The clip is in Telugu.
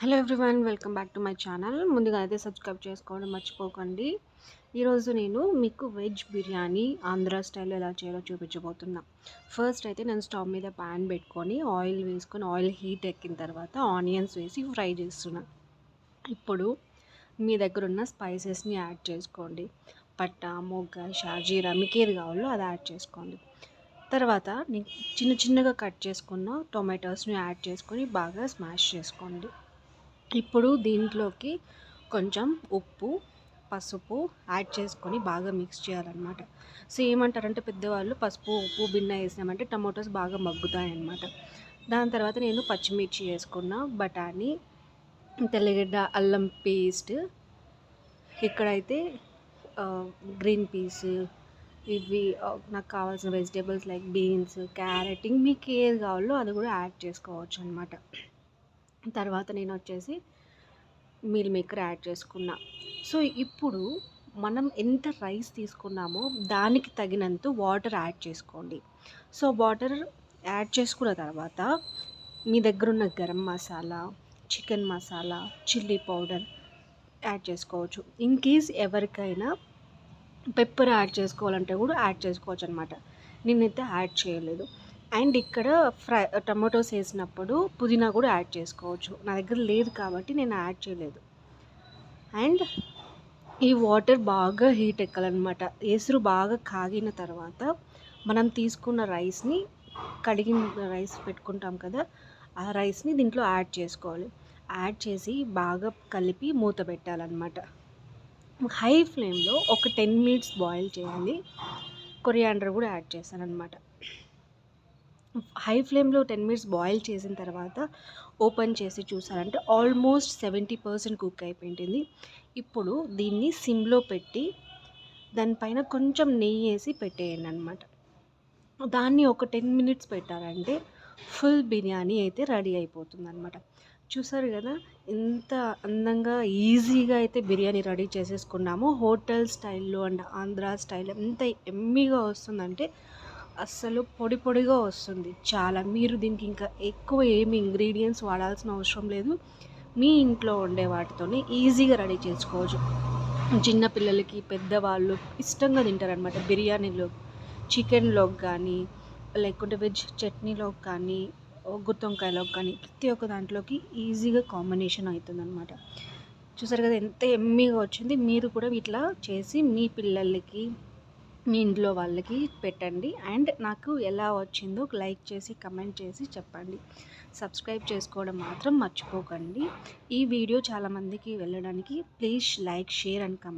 Hello everyone welcome back to my channel. ముందుగా అయితే సబ్స్క్రైబ్ చేసుకోవడం మర్చిపోకండి. ఈరోజు నేను మీకు వెజ్ బిర్యానీ ఆంధ్ర స్టైల్ ఎలా చేయాలో చూపించబోతున్నా. ఫస్ట్ అయితే నేను స్టవ్ మీద ప్యాన్ పెట్టుకొని ఆయిల్ వేసుకొని ఆయిల్ హీట్ ఎక్కిన తర్వాత ఆనియన్స్ వేసి ఫ్రై చేస్తున్నా. ఇప్పుడు మీ దగ్గర ఉన్న స్పైసెస్ని యాడ్ చేసుకోండి. పట్ట మొగ్గ షాజీరా మీకు ఏది కావాలో అది యాడ్ చేసుకోండి. తర్వాత నేను చిన్న చిన్నగా కట్ చేసుకున్న టొమాటోస్ని యాడ్ చేసుకొని బాగా స్మాష్ చేసుకోండి. ఇప్పుడు దీంట్లోకి కొంచెం ఉప్పు పసుపు యాడ్ చేసుకొని బాగా మిక్స్ చేయాలన్నమాట. సో ఏమంటారంటే పెద్దవాళ్ళు పసుపు ఉప్పు బిన్న వేసామంటే టమాటోస్ బాగా మగ్గుతాయన్నమాట. దాని తర్వాత నేను పచ్చిమిర్చి వేసుకున్న బఠానీ తెల్లగడ్డ అల్లం పేస్ట్ ఇక్కడైతే గ్రీన్ పీస్ ఇవి నాకు కావాల్సిన వెజిటేబుల్స్ లైక్ బీన్స్ క్యారెట్ మీకు ఏది కావాలో అది కూడా యాడ్ చేసుకోవచ్చు అనమాట తర్వాత నేను వచ్చేసి మీల్ మేకర్ యాడ్ చేసుకున్నా. సో ఇప్పుడు మనం ఎంత రైస్ తీసుకున్నామో దానికి తగినంత వాటర్ యాడ్ చేసుకోండి. సో వాటర్ యాడ్ చేసుకున్న తర్వాత మీ దగ్గర ఉన్న garam masala chicken masala chilli powder add చేసుకోవచ్చు. ఇన్ కేస్ ఎవరికైనా పెప్పర్ యాడ్ చేసుకోవాలంటే కూడా యాడ్ చేసుకోవచ్చు అనమాట నేనైతే యాడ్ చేయలేదు. అండ్ ఇక్కడ ఫ్రై టమాటోస్ వేసినప్పుడు పుదీనా కూడా యాడ్ చేసుకోవచ్చు. నా దగ్గర లేదు కాబట్టి నేను యాడ్ చేయలేదు. అండ్ ఈ వాటర్ బాగా హీట్ ఎక్కాలన్నమాట. ఎసురు బాగా కాగిన తర్వాత మనం తీసుకున్న రైస్ని కడిగిన రైస్ పెట్టుకుంటాం కదా ఆ రైస్ని దీంట్లో యాడ్ చేసుకోవాలి. యాడ్ చేసి బాగా కలిపి మూత పెట్టాలన్నమాట. హై ఫ్లేమ్లో ఒక టెన్ మినిట్స్ బాయిల్ చేయాలి. కొరియాండర్ కూడా యాడ్ చేశాను అనమాట హై ఫ్లేమ్లో టెన్ మినిట్స్ బాయిల్ చేసిన తర్వాత ఓపెన్ చేసి చూసారంటే ఆల్మోస్ట్ సెవెంటీ పర్సెంట్ కుక్ అయిపోయింది. ఇప్పుడు దీన్ని సిమ్లో పెట్టి దానిపైన కొంచెం నెయ్యి వేసి పెట్టేయండి అనమాట దాన్ని ఒక టెన్ మినిట్స్ పెట్టారంటే ఫుల్ బిర్యానీ అయితే రెడీ అయిపోతుంది అనమాట చూసారు కదా ఎంత అందంగా ఈజీగా అయితే బిర్యానీ రెడీ చేసేసుకున్నాము హోటల్ స్టైల్లో అండ్ ఆంధ్ర స్టైల్ ఎంత ఎమ్మీగా వస్తుందంటే అస్సలు పొడి పొడిగా వస్తుంది. చాలా మీరు దీనికి ఇంకా ఎక్కువ ఏమి ఇంగ్రీడియంట్స్ వాడాల్సిన అవసరం లేదు. మీ ఇంట్లో ఉండే వాటితోనే ఈజీగా రెడీ చేసుకోవచ్చు. చిన్నపిల్లలకి పెద్దవాళ్ళు ఇష్టంగా తింటారనమాట బిర్యానీలో చికెన్లోకి కానీ లేకుంటే వెజ్ చట్నీలోకి కానీ గుత్తొంకాయలోకి కానీ ప్రతి ఒక్క దాంట్లోకి ఈజీగా కాంబినేషన్ అవుతుందన్నమాట. చూసారు కదా ఎంత ఎమ్మీగా వచ్చింది. మీరు కూడా ఇట్లా చేసి మీ పిల్లలకి మీ ఇంట్లో వాళ్ళకి పెట్టండి. అండ్ నాకు ఎలా వచ్చిందో లైక్ చేసి కమెంట్ చేసి చెప్పండి. సబ్స్క్రైబ్ చేసుకోవడం మాత్రం మర్చిపోకండి. ఈ వీడియో చాలామందికి వెళ్ళడానికి please like share and comment